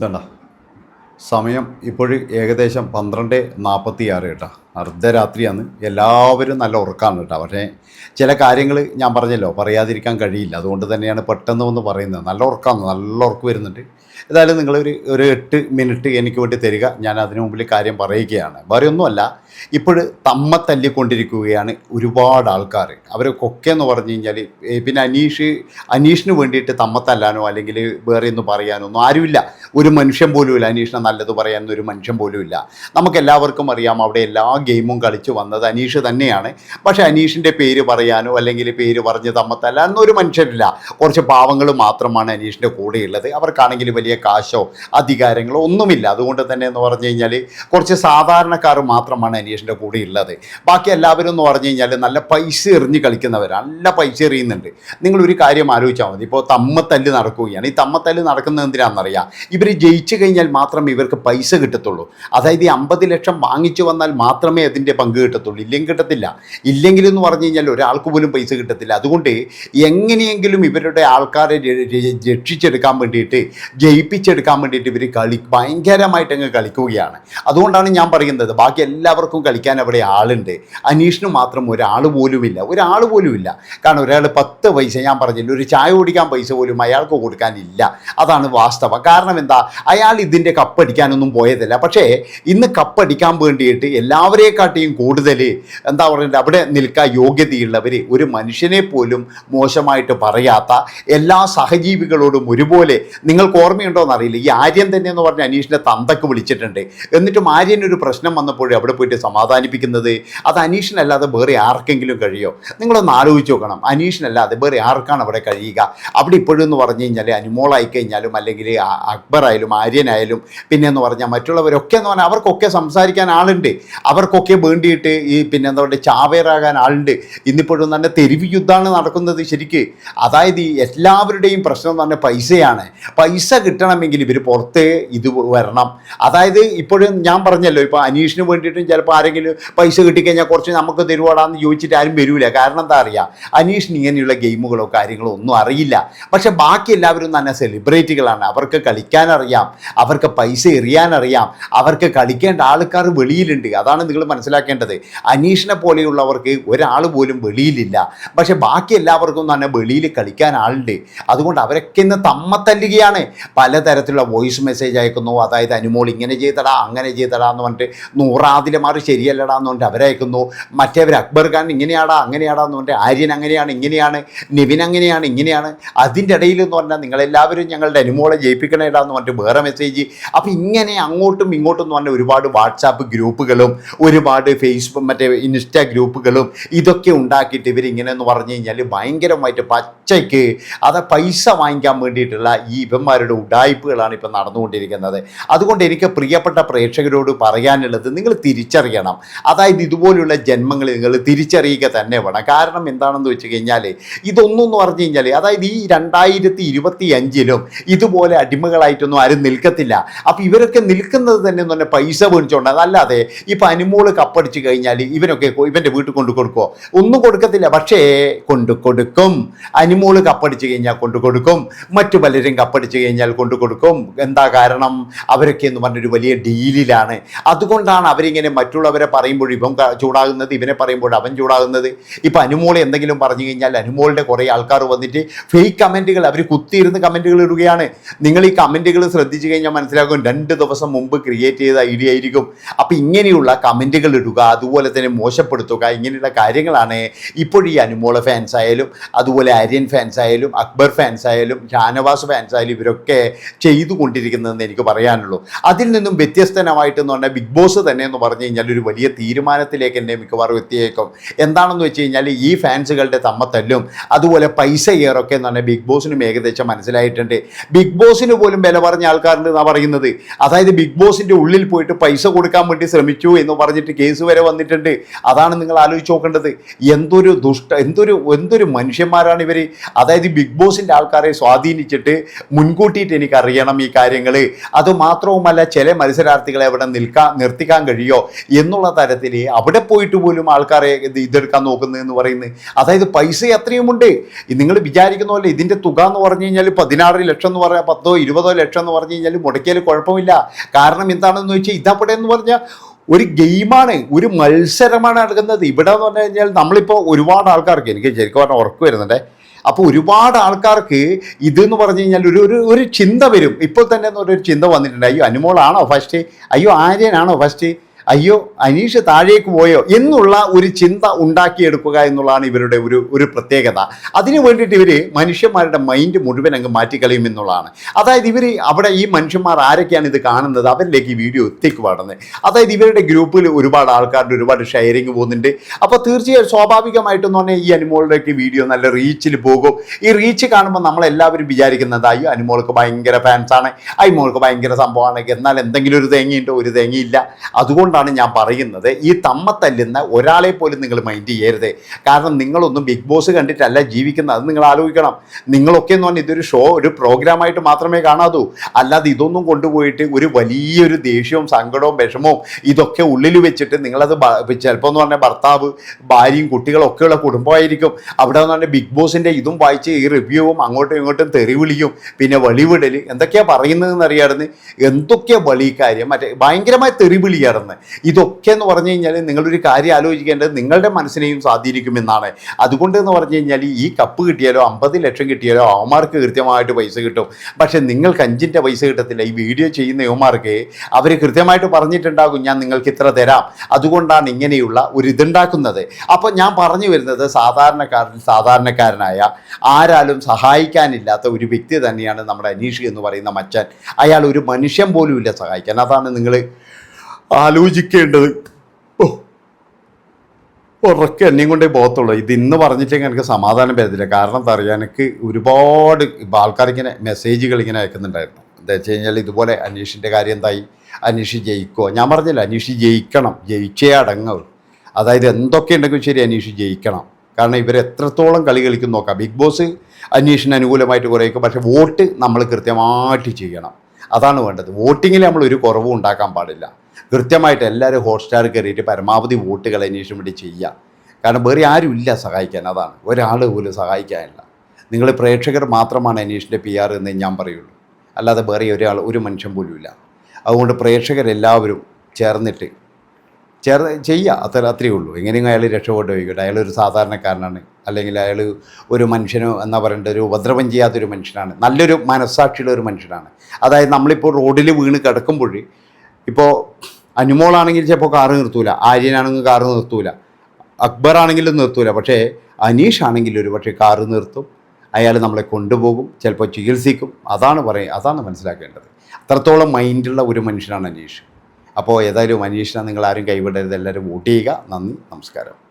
ഇതണ്ട? സമയം ഇപ്പോഴും ഏകദേശം പന്ത്രണ്ട് നാൽപ്പത്തി ആറ് കേട്ടോ. അർദ്ധരാത്രിയാണ്. എല്ലാവരും നല്ല ഉറക്കമാണ് കേട്ടോ. പക്ഷേ ചില കാര്യങ്ങൾ ഞാൻ പറഞ്ഞല്ലോ പറയാതിരിക്കാൻ കഴിയില്ല. അതുകൊണ്ട് തന്നെയാണ് പെട്ടെന്ന് ഒന്ന് പറയുന്നത്. നല്ല ഉറക്കമാണ് നല്ല ഉറക്ക് വരുന്നുണ്ട്. ഏതായാലും നിങ്ങളൊരു ഒരു എട്ട് മിനിറ്റ് എനിക്ക് വേണ്ടി തരിക. ഞാൻ അതിനു മുമ്പിൽ കാര്യം പറയുകയാണ്. വേറെ ഒന്നുമല്ല ഇപ്പോൾ തമ്മ തല്ലിക്കൊണ്ടിരിക്കുകയാണ് ഒരുപാട് ആൾക്കാർ. അവരൊക്കെ എന്ന് പറഞ്ഞു കഴിഞ്ഞാൽ പിന്നെ അനീഷ് അനീഷിന് വേണ്ടിയിട്ട് തമ്മ തല്ലാനോ അല്ലെങ്കിൽ വേറെ ഒന്നും പറയാനോ ഒന്നും ആരുമില്ല. ഒരു മനുഷ്യൻ പോലും ഇല്ല അനീഷിനെ നല്ലത് പറയാനൊന്നും ഒരു മനുഷ്യൻ പോലും ഇല്ല നമുക്ക് എല്ലാവർക്കും അറിയാം അവിടെ എല്ലാ ഗെയിമും കളിച്ച് വന്നത് അനീഷ് തന്നെയാണ്. പക്ഷേ അനീഷിന്റെ പേര് പറയാനോ അല്ലെങ്കിൽ പേര് പറഞ്ഞ് തമ്മത്തല്ല എന്നൊരു മനുഷ്യരില്ല. കുറച്ച് പാവങ്ങൾ മാത്രമാണ് അനീഷിന്റെ കൂടെയുള്ളത്. അവർക്കാണെങ്കിൽ വലിയ കാശോ അധികാരങ്ങളോ ഒന്നുമില്ല. അതുകൊണ്ട് തന്നെ എന്ന് പറഞ്ഞു കഴിഞ്ഞാൽ കുറച്ച് സാധാരണക്കാർ മാത്രമാണ് അനീഷിന്റെ കൂടെ ഉള്ളത് ബാക്കി എല്ലാവരും എന്ന് പറഞ്ഞു കഴിഞ്ഞാൽ നല്ല പൈസ എറിഞ്ഞ് കളിക്കുന്നവരാണ് നല്ല പൈസ എറിയുന്നുണ്ട്. നിങ്ങളൊരു കാര്യം ആലോചിച്ചാൽ മതി. ഇപ്പോൾ തമ്മത്തല്ല് നടക്കുകയാണ്. ഈ തമ്മത്തല്ല് നടക്കുന്നത് എന്തിനാണെന്നറിയാം? ഇവർ ജയിച്ചു കഴിഞ്ഞാൽ മാത്രം ഇവർക്ക് പൈസ കിട്ടത്തുള്ളൂ. അതായത് ഈ അമ്പത് ലക്ഷം വാങ്ങിച്ചു വന്നാൽ മാത്രമേ അതിന്റെ പങ്ക് കിട്ടത്തുള്ളൂ. ഇല്ലെങ്കിൽ കിട്ടത്തില്ല. ഇല്ലെങ്കിൽ എന്ന് പറഞ്ഞു കഴിഞ്ഞാൽ ഒരാൾക്ക് പോലും പൈസ കിട്ടത്തില്ല. അതുകൊണ്ട് എങ്ങനെയെങ്കിലും ഇവരുടെ ആൾക്കാരെ രക്ഷിച്ചെടുക്കാൻ വേണ്ടിയിട്ട് ജയിപ്പിച്ചെടുക്കാൻ വേണ്ടിയിട്ട് ഇവർ കളി ഭയങ്കരമായിട്ട് അങ്ങ് കളിക്കുകയാണ്. അതുകൊണ്ടാണ് ഞാൻ പറയുന്നത് ബാക്കി എല്ലാവർക്കും കളിക്കാൻ അവിടെ ആളുണ്ട്. അനീഷിന് മാത്രം ഒരാൾ പോലുമില്ല ഒരാൾ പോലുമില്ല കാരണം ഒരാൾ പത്ത് പൈസ ഞാൻ പറഞ്ഞില്ല ഒരു ചായ കുടിക്കാൻ പൈസ പോലും അയാൾക്ക് കൊടുക്കാനില്ല അതാണ് വാസ്തവം. കാരണം എന്താ? അയാൾ ഇതിന്റെ കപ്പടിക്കാനൊന്നും പോയതല്ല. പക്ഷേ ഇന്ന് കപ്പടിക്കാൻ വേണ്ടിയിട്ട് എല്ലാവരെക്കാട്ടിയും കൂടുതൽ എന്താ പറയുക അവിടെ നിൽക്കാൻ യോഗ്യതയുള്ളവർ ഒരു മനുഷ്യനെ പോലും മോശമായിട്ട് പറയാത്ത എല്ലാ സഹജീവികളോടും ഒരുപോലെ നിങ്ങൾക്ക് ഓർമ്മയുണ്ടോ എന്നറിയില്ല ഈ ആര്യൻ തന്നെ എന്ന് പറഞ്ഞ അനീഷിന്റെ തന്തക്ക് വിളിച്ചിട്ടുണ്ട്. എന്നിട്ടും ആര്യൻ ഒരു പ്രശ്നം വന്നപ്പോഴും അവിടെ പോയിട്ട് സമാധാനിപ്പിക്കുന്നത് അത് അനീഷിനല്ലാതെ വേറെ ആർക്കെങ്കിലും കഴിയോ? നിങ്ങളൊന്ന് ആലോചിച്ച് നോക്കണം. അനീഷിനല്ലാതെ വേറെ ആർക്കാണ് അവിടെ കഴിയുക? അവിടെ ഇപ്പോഴും എന്ന് പറഞ്ഞു കഴിഞ്ഞാൽ അനുമോളായി കഴിഞ്ഞാലും അല്ലെങ്കിൽ അക്ബറായാലും ആര്യനായാലും പിന്നെ എന്ന് പറഞ്ഞാൽ മറ്റുള്ളവരൊക്കെ എന്ന് പറഞ്ഞാൽ അവർക്കൊക്കെ സംസാരിക്കാൻ ആളുണ്ട്. അവർക്കൊക്കെ വേണ്ടിയിട്ട് ഈ പിന്നെ എന്താ പറയുക ചാവേറാകാൻ ആളുണ്ട്. ഇന്നിപ്പോഴും തന്നെ തെരുവ് യുദ്ധമാണ് നടക്കുന്നത് ശരിക്ക്. അതായത് ഈ എല്ലാവരുടെയും പ്രശ്നം പറഞ്ഞാൽ പൈസയാണ്. പൈസ കിട്ടണമെങ്കിൽ ഇവർ പുറത്ത് ഇത് വരണം. അതായത് ഇപ്പോഴും ഞാൻ പറഞ്ഞല്ലോ ഇപ്പോൾ അനീഷിന് വേണ്ടിയിട്ടും ചിലപ്പോൾ ആരെങ്കിലും പൈസ കിട്ടിക്കഴിഞ്ഞാൽ കുറച്ച് നമുക്ക് തരുവാടാന്ന് ചോദിച്ചിട്ട് ആരും വരില്ല കാരണം എന്താ അറിയാം? അനീഷ് ഇങ്ങനെയുള്ള ഗെയിമുകളോ കാര്യങ്ങളോ ഒന്നും അറിയില്ല. പക്ഷേ ബാക്കി എല്ലാവരും തന്നെ സെലിബ്രിറ്റികളാണ്. അവർക്ക് കളിക്കാനറിയാം അവർക്ക് പൈസ എറിയാനറിയാം അവർക്ക് കളിക്കേണ്ട ആൾക്കാർ വെളിയിലുണ്ട്. അതാണ് നിങ്ങൾ മനസ്സിലാക്കേണ്ടത്. അനീഷിനെ പോലെയുള്ളവർക്ക് ഒരാൾ പോലും വെളിയിലില്ല. പക്ഷെ ബാക്കി എല്ലാവർക്കും തന്നെ വെളിയിൽ കളിക്കാൻ ആളുണ്ട്. അതുകൊണ്ട് അവരൊക്കെ ഇന്ന് തമ്മത്തല്ലുകയാണ് പലതരത്തിലുള്ള വോയിസ് മെസ്സേജ് അയക്കുന്നു. അതായത് അനുമോൾ ഇങ്ങനെ ചെയ്തടാ അങ്ങനെ ചെയ്തടാ എന്ന് പറഞ്ഞിട്ട് നൂറാതിലമാർ ശരിയല്ലടാ എന്ന് പറഞ്ഞിട്ട് അവരയക്കുന്നു മറ്റേവർ അക്ബർ ഖാൻ ഇങ്ങനെയാടാ അങ്ങനെയാടാ എന്ന് പറഞ്ഞിട്ട് ആര്യൻ അങ്ങനെയാണ് ഇങ്ങനെയാണ് നിവിൻ അങ്ങനെയാണ് ഇങ്ങനെയാണ്. അതിന്റെ ഇടയിൽ എന്ന് പറഞ്ഞാൽ നിങ്ങളെല്ലാവരും ഞങ്ങളുടെ അനുമോളെ ജയിപ്പിക്കണേടാ എന്ന് പറഞ്ഞിട്ട് വേറെ മെസ്സേജ് അപ്പോൾ ഇങ്ങനെ അങ്ങോട്ടും ഇങ്ങോട്ടും എന്ന് പറഞ്ഞാൽ ഒരുപാട് വാട്സാപ്പ് ഗ്രൂപ്പുകളും ഒരുപാട് ഫേസ്ബുക്ക് മറ്റേ ഇൻസ്റ്റാ ഗ്രൂപ്പുകളും ഇതൊക്കെ ഉണ്ടാക്കിയിട്ട് ഇവരിങ്ങനെ എന്ന് പറഞ്ഞു കഴിഞ്ഞാൽ ഭയങ്കരമായിട്ട് പച്ചയ്ക്ക് അത് പൈസ വാങ്ങിക്കാൻ വേണ്ടിയിട്ടുള്ള ഈ ഇവന്മാരുടെ ഉഡായിപ്പുകളാണ് ഇപ്പം നടന്നുകൊണ്ടിരിക്കുന്നത്. അതുകൊണ്ട് എനിക്ക് പ്രിയപ്പെട്ട പ്രേക്ഷകരോട് പറയാനുള്ളത് നിങ്ങൾ തിരിച്ചറിയണം. അതായത് ഇതുപോലുള്ള ജന്മങ്ങൾ നിങ്ങൾ തിരിച്ചറിയുക തന്നെ വേണം. കാരണം എന്താണെന്ന് വെച്ച് കഴിഞ്ഞാൽ ഇതൊന്നും പറഞ്ഞു കഴിഞ്ഞാൽ അതായത് ഈ രണ്ടായിരത്തി ഇരുപത്തി അഞ്ചിലും ഇതുപോലെ അടിമകളായിട്ടൊന്നും ആരും നിൽക്കത്തില്ല. അപ്പോൾ ഇവരൊക്കെ നിൽക്കുന്നത് തന്നെ പൈസ മേടിച്ചുകൊണ്ട് അതല്ലാതെ ഇപ്പം അനുമോൾ കപ്പടിച്ച് കഴിഞ്ഞാൽ ഇവനൊക്കെ ഇവന്റെ വീട്ടിൽ കൊണ്ടു കൊടുക്കുമോ ഒന്നും കൊടുക്കത്തില്ല. പക്ഷേ കൊണ്ടു കൊടുക്കും. അനിമോൾ കപ്പടിച്ച് കഴിഞ്ഞാൽ കൊണ്ടു കൊടുക്കും. മറ്റു പലരും കപ്പടിച്ച് കഴിഞ്ഞാൽ കൊണ്ടു കൊടുക്കും. എന്താ കാരണം? അവരൊക്കെ എന്ന് പറഞ്ഞൊരു വലിയ ഡീലിലാണ്. അതുകൊണ്ടാണ് അവരിങ്ങനെ മറ്റുള്ളവരെ പറയുമ്പോൾ ഇവൻ ചൂടാകുന്നത് ഇവനെ പറയുമ്പോൾ അവൻ ചൂടാകുന്നത്. ഇപ്പം അനുമോൾ എന്തെങ്കിലും പറഞ്ഞു കഴിഞ്ഞാൽ അനുമോളിന്റെ കുറേ ആൾക്കാർ വന്നിട്ട് ഫേക്ക് കമന്റുകൾ അവർ കുത്തിയിരുന്ന് കമന്റുകൾ ഇടുകയാണ്. നിങ്ങൾ ഈ കമന്റുകൾ ശ്രദ്ധിച്ചു കഴിഞ്ഞാൽ മനസ്സിലാക്കും രണ്ട് ദിവസം മുമ്പ് ക്രിയേറ്റ് ചെയ്ത ഐഡിയ ആയിരിക്കും. അപ്പം ഇങ്ങനെയുള്ള കമന്റുകൾ ഇടുക അതുപോലെ തന്നെ മോശപ്പെടുത്തുക ഇങ്ങനെയുള്ള കാര്യങ്ങളാണ് ഇപ്പോൾ ഈ അനുമോള ഫാൻസ് ആയാലും അതുപോലെ ആര്യൻ ഫാൻസ് ആയാലും അക്ബർ ഫാൻസ് ആയാലും ഷാനവാസ് ഫാൻസ് ആയാലും ഇവരൊക്കെ ചെയ്തുകൊണ്ടിരിക്കുന്നതെന്ന് എനിക്ക് പറയാനുള്ളൂ. അതിൽ നിന്നും വ്യത്യസ്തനമായിട്ടെന്ന് പറഞ്ഞാൽ ബിഗ് ബോസ് തന്നെ എന്ന് പറഞ്ഞു കഴിഞ്ഞാൽ ഒരു വലിയ തീരുമാനത്തിലേക്ക് എന്നെ മിക്കവാറും എത്തിയേക്കും. എന്താണെന്ന് വെച്ച് കഴിഞ്ഞാൽ ഈ ഫാൻസുകളുടെ തമ്മത്തല്ലും അതുപോലെ പൈസ ഏറൊക്കെ എന്ന് പറഞ്ഞാൽ ബിഗ് ബോസിനും ഏകദേശം മനസ്സിലായിട്ടുണ്ട്. ബിഗ് ബോസിന് പോലും വില പറഞ്ഞ ആൾക്കാരുണ്ട് എന്നാണ് പറയുന്നത്. അതായത് ബിഗ് ബോസിന്റെ ഉള്ളിൽ പോയിട്ട് പൈസ കൊടുക്കാൻ വേണ്ടി ശ്രമിച്ചു എന്ന് പറഞ്ഞു പറഞ്ഞിട്ട് കേസ് വരെ വന്നിട്ടുണ്ട്. അതാണ് നിങ്ങൾ ആലോചിച്ച് നോക്കേണ്ടത്. എന്തൊരു ദുഷ്ട എന്തൊരു എന്തൊരു മനുഷ്യന്മാരാണ് ഇവർ അതായത് ബിഗ് ബോസിന്റെ ആൾക്കാരെ സ്വാധീനിച്ചിട്ട് മുൻകൂട്ടിയിട്ട് എനിക്ക് അറിയണം ഈ കാര്യങ്ങൾ അതുമാത്രവുമല്ല ചില മത്സരാർത്ഥികളെ അവിടെ നിൽക്കാൻ നിർത്തിക്കാൻ കഴിയോ എന്നുള്ള തരത്തിൽ അവിടെ പോയിട്ട് പോലും ആൾക്കാരെ ഇത് ഇതെടുക്കാൻ നോക്കുന്നതെന്ന് പറയുന്നത്. അതായത് പൈസ എത്രയുമുണ്ട് നിങ്ങൾ വിചാരിക്കുന്ന പോലെ ഇതിന്റെ തുക എന്ന് പറഞ്ഞു കഴിഞ്ഞാൽ പതിനാറ് ലക്ഷം എന്ന് പറഞ്ഞാൽ പത്തോ ഇരുപതോ ലക്ഷം എന്ന് പറഞ്ഞു കഴിഞ്ഞാൽ മുടക്കിയാൽ കുഴപ്പമില്ല. കാരണം എന്താണെന്ന് ചോദിച്ചാൽ ഇതവിടെ എന്ന് പറഞ്ഞാൽ ഒരു ഗെയിമാണ് ഒരു മത്സരമാണ് നടക്കുന്നത്. ഇവിടെ എന്ന് പറഞ്ഞു കഴിഞ്ഞാൽ നമ്മളിപ്പോൾ ഒരുപാട് ആൾക്കാർക്ക് എനിക്ക് ശരിക്കും പറഞ്ഞാൽ ഉറക്കു വരുന്നുണ്ട്. അപ്പോൾ ഒരുപാട് ആൾക്കാർക്ക് ഇതെന്ന് പറഞ്ഞു കഴിഞ്ഞാൽ ഒരു ഒരു ഒരു ചിന്ത വരും. ഇപ്പോൾ തന്നെ പറഞ്ഞൊരു ചിന്ത വന്നിട്ടുണ്ട്. അയ്യോ അനുമോളാണോ ഫസ്റ്റ് അയ്യോ ആര്യനാണോ ഫസ്റ്റ് അയ്യോ അനീഷ് താഴേക്ക് പോയോ എന്നുള്ള ഒരു ചിന്ത ഉണ്ടാക്കിയെടുക്കുക എന്നുള്ളതാണ് ഇവരുടെ ഒരു ഒരു പ്രത്യേകത. അതിന് വേണ്ടിയിട്ട് ഇവർ മനുഷ്യന്മാരുടെ മൈൻഡ് മുഴുവൻ അങ്ങ് മാറ്റിക്കളയും എന്നുള്ളതാണ്. അതായത് ഇവർ അവിടെ ഈ മനുഷ്യന്മാർ ആരൊക്കെയാണ് ഇത് കാണുന്നത്? അവരിലേക്ക് ഈ വീഡിയോ എത്തിക്കുവാടുന്നത് അതായത് ഇവരുടെ ഗ്രൂപ്പിൽ ഒരുപാട് ആൾക്കാരുടെ ഒരുപാട് ഷെയറിങ് പോകുന്നുണ്ട്. അപ്പോൾ തീർച്ചയായും സ്വാഭാവികമായിട്ടെന്ന് പറഞ്ഞാൽ ഈ അനുമോളുടെയൊക്കെ വീഡിയോ നല്ല റീച്ചിൽ പോകും. ഈ റീച്ച് കാണുമ്പോൾ നമ്മളെല്ലാവരും വിചാരിക്കുന്നത് അയ്യോ അനുമോൾക്ക് ഭയങ്കര ഫാൻസാണ് അയ്മോൾക്ക് ഭയങ്കര സംഭവമാണ്. എന്നാൽ എന്തെങ്കിലും ഒരു തേങ്ങയുണ്ടോ? ഒരു തേങ്ങയില്ല. അതുകൊണ്ടാണ് ഞാൻ പറയുന്നത്. ഈ തമ്മ തല്ലുന്ന ഒരാളെ പോലും നിങ്ങൾ മൈൻഡ് ചെയ്യരുത്. കാരണം നിങ്ങളൊന്നും ബിഗ് ബോസ് കണ്ടിട്ടല്ല ജീവിക്കുന്നത്. അത് നിങ്ങൾ ആലോചിക്കണം. നിങ്ങളൊക്കെ എന്ന് പറഞ്ഞാൽ ഇതൊരു ഷോ ഒരു പ്രോഗ്രാമായിട്ട് മാത്രമേ കാണാതൂ. അല്ലാതെ ഇതൊന്നും കൊണ്ടുപോയിട്ട് ഒരു വലിയൊരു ദേഷ്യവും സങ്കടവും വിഷമവും ഇതൊക്കെ ഉള്ളിൽ വെച്ചിട്ട് നിങ്ങളത് ചിലപ്പോൾ എന്ന് പറഞ്ഞാൽ ഭർത്താവ് ഭാര്യയും കുട്ടികളൊക്കെയുള്ള കുടുംബമായിരിക്കും. അവിടെ എന്ന് പറഞ്ഞാൽ ബിഗ് ബോസിന്റെ ഇതും വായിച്ച് ഈ റിവ്യൂവും അങ്ങോട്ടും ഇങ്ങോട്ടും തെറിവിളിയും പിന്നെ വെളിവിടൽ എന്തൊക്കെയാണ് പറയുന്നതെന്ന് അറിയാമായിരുന്നു. എന്തൊക്കെയാണ് വളി കാര്യം? മറ്റേ ഭയങ്കരമായ തെറി വിളിയായിരുന്നു ഇതൊക്കെ എന്ന് പറഞ്ഞു കഴിഞ്ഞാൽ നിങ്ങളൊരു കാര്യം ആലോചിക്കേണ്ടത് നിങ്ങളുടെ മനസ്സിനെയും സ്വാധീനിക്കുമെന്നാണ്. അതുകൊണ്ട് എന്ന് പറഞ്ഞു കഴിഞ്ഞാൽ ഈ കപ്പ് കിട്ടിയാലോ അമ്പത് ലക്ഷം കിട്ടിയാലോ അവന്മാർക്ക് കൃത്യമായിട്ട് പൈസ കിട്ടും. പക്ഷേ നിങ്ങൾക്ക് അഞ്ചിന്റെ പൈസ കിട്ടത്തില്ല. ഈ വീഡിയോ ചെയ്യുന്ന യുവമാർക്ക് അവർ കൃത്യമായിട്ട് പറഞ്ഞിട്ടുണ്ടാകും ഞാൻ നിങ്ങൾക്ക് ഇത്ര തരാം. അതുകൊണ്ടാണ് ഇങ്ങനെയുള്ള ഒരു ഇതുണ്ടാക്കുന്നത്. അപ്പോൾ ഞാൻ പറഞ്ഞു വരുന്നത് സാധാരണക്കാരൻ സാധാരണക്കാരനായ ആരാലും സഹായിക്കാനില്ലാത്ത ഒരു വ്യക്തി തന്നെയാണ് നമ്മുടെ അനീഷ് എന്ന് പറയുന്ന മച്ചൻ. അയാൾ ഒരു മനുഷ്യൻ പോലും ഇല്ല സഹായിക്കാൻ. അതാണ് നിങ്ങൾ ആലോചിക്കേണ്ടത്. ഉറക്കെ എന്നെയും കൊണ്ടേ പോകത്തുള്ളൂ ഇത് ഇന്ന് പറഞ്ഞിട്ടെങ്കിൽ എനിക്ക് സമാധാനം വരത്തില്ല. കാരണം എന്താ പറയുക എനിക്ക് ഒരുപാട് ആൾക്കാരിങ്ങനെ മെസ്സേജുകൾ ഇങ്ങനെ അയക്കുന്നുണ്ടായിരുന്നു. എന്താ വെച്ച് കഴിഞ്ഞാൽ ഇതുപോലെ അനീഷിന്റെ കാര്യം എന്തായി? അനീഷ് ജയിക്കുമോ ഞാൻ പറഞ്ഞില്ല അനീഷ് ജയിക്കണം. ജയിച്ചേ അടങ്ങുള്ളൂ. അതായത് എന്തൊക്കെ ഉണ്ടെങ്കിലും ശരി അനീഷ് ജയിക്കണം. കാരണം ഇവർ എത്രത്തോളം കളി കളിക്കും നോക്കാം. ബിഗ് ബോസ് അന്വേഷിന് അനുകൂലമായിട്ട് കുറേക്കും പക്ഷേ വോട്ട് നമ്മൾ കൃത്യമായിട്ട് ചെയ്യണം. അതാണ് വേണ്ടത്. വോട്ടിങ്ങിൽ നമ്മൾ ഒരു കുറവും ഉണ്ടാക്കാൻ പാടില്ല. കൃത്യമായിട്ട് എല്ലാവരും ഹോട്ട്സ്റ്റാർ കയറിയിട്ട് പരമാവധി വോട്ടുകൾ അന്വേഷണം വേണ്ടി ചെയ്യുക. കാരണം വേറെ ആരും ഇല്ല സഹായിക്കാൻ. അതാണ്. ഒരാൾ പോലും സഹായിക്കാനില്ല. നിങ്ങൾ പ്രേക്ഷകർ മാത്രമാണ് അന്വേഷിന്റെ പി ആർ എന്ന് ഞാൻ പറയുള്ളൂ. അല്ലാതെ വേറെ ഒരാൾ ഒരു മനുഷ്യൻ പോലും ഇല്ല. അതുകൊണ്ട് പ്രേക്ഷകരെല്ലാവരും ചേർന്നിട്ട് ചേർ ചെയ്യുക. അത്ര അത്രയേ ഉള്ളൂ. എങ്ങനെയും അയാൾ രക്ഷപ്പെട്ട് വയ്ക്കട്ടെ അയാൾ ഒരു സാധാരണക്കാരനാണ്. അല്ലെങ്കിൽ അയാൾ ഒരു മനുഷ്യനോ എന്നാ പറയേണ്ട ഒരു ഉപദ്രവം ചെയ്യാത്തൊരു മനുഷ്യനാണ്. നല്ലൊരു മനസ്സാക്ഷിയുള്ള ഒരു മനുഷ്യനാണ്. അതായത് നമ്മളിപ്പോൾ റോഡിൽ വീണ് കിടക്കുമ്പോൾ ഇപ്പോൾ അനുമോളാണെങ്കിൽ ചിലപ്പോൾ കാറ് നിർത്തൂല ആര്യനാണെങ്കിൽ കാറ് നിർത്തൂല അക്ബർ ആണെങ്കിലും നിർത്തൂല പക്ഷേ അനീഷ് ആണെങ്കിൽ ഒരു പക്ഷേ കാറ് നിർത്തും അയാൾ നമ്മളെ കൊണ്ടുപോകും ചിലപ്പോൾ ചികിത്സിക്കും. അതാണ് പറയുക അതാണ് മനസ്സിലാക്കേണ്ടത്. അത്രത്തോളം മൈൻഡുള്ള ഒരു മനുഷ്യനാണ് അനീഷ്. അപ്പോൾ ഏതായാലും അനീഷിനെ നിങ്ങൾ ആരും കൈവിടരുത് എല്ലാവരും വോട്ട് ചെയ്യുക. നന്ദി നമസ്കാരം.